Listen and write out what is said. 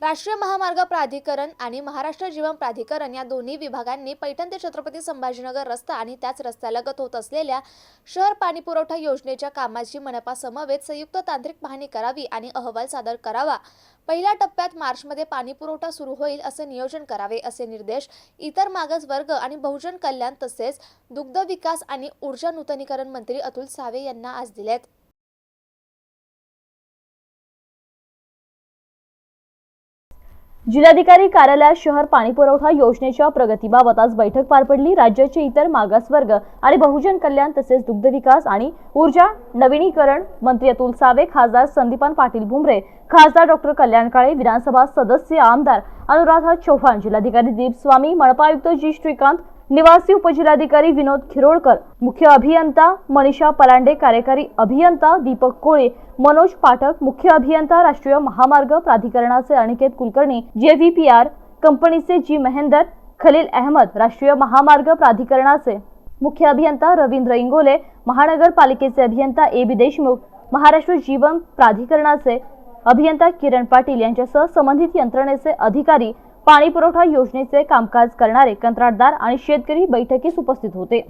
राष्ट्रीय महामार्ग प्राधिकरण आणि महाराष्ट्र जीवन प्राधिकरण या दोन्ही विभागांनी पैठण ते छत्रपती संभाजीनगर रस्ता आणि त्याच रस्त्यालगत होत असलेल्या शहर पाणीपुरवठा योजनेच्या कामाची मनपासमवेत संयुक्त तांत्रिक पाहणी करावी आणि अहवाल सादर करावा. पहिल्या टप्प्यात मार्चमध्ये पाणीपुरवठा सुरू होईल असे नियोजन करावे असे निर्देश इतर मागास वर्ग आणि बहुजन कल्याण तसेच दुग्ध विकास आणि ऊर्जा नूतनीकरण मंत्री अतुल सावे यांना आज दिलेत. जिल्हाधिकारी कार्यालयात शहर पाणीपुरवठा योजनेच्या प्रगतीबाबत आज बैठक पार पडली. राज्याचे इतर मागासवर्ग आणि बहुजन कल्याण तसेच दुग्ध विकास आणि ऊर्जा नवीनीकरण मंत्री अतुल सावे खासदार संदीपान पाटील भुमरे खासदार डॉक्टर कल्याण काळे विधानसभा सदस्य आमदार अनुराधा चव्हाण जिल्हाधिकारी दीप स्वामी मनपा आयुक्त जी. श्रीकांत निवासी उपजिल्हाधिकारी विनोद खिरोडकर मुख्य अभियंता मनीषा पलांडे कार्यकारी अभियंता दीपक कोळे मनोज पाठक मुख्य अभियंता राष्ट्रीय महामार्ग प्राधिकरणाचे अनिकेत कुलकर्णी जेव्हीपीआर कंपनीचे जी महेंदर खलील अहमद राष्ट्रीय महामार्ग प्राधिकरणाचे मुख्य अभियंता रवींद्र इंगोले महानगरपालिकेचे अभियंता ए बी देशमुख महाराष्ट्र जीवन प्राधिकरणाचे अभियंता किरण पाटील यांच्यासह संबंधित यंत्रणेचे अधिकारी पाणी पुरवठा योजनेचे कामकाज करणारे कंत्राटदार आणि शेतकरी बैठकीस उपस्थित होते.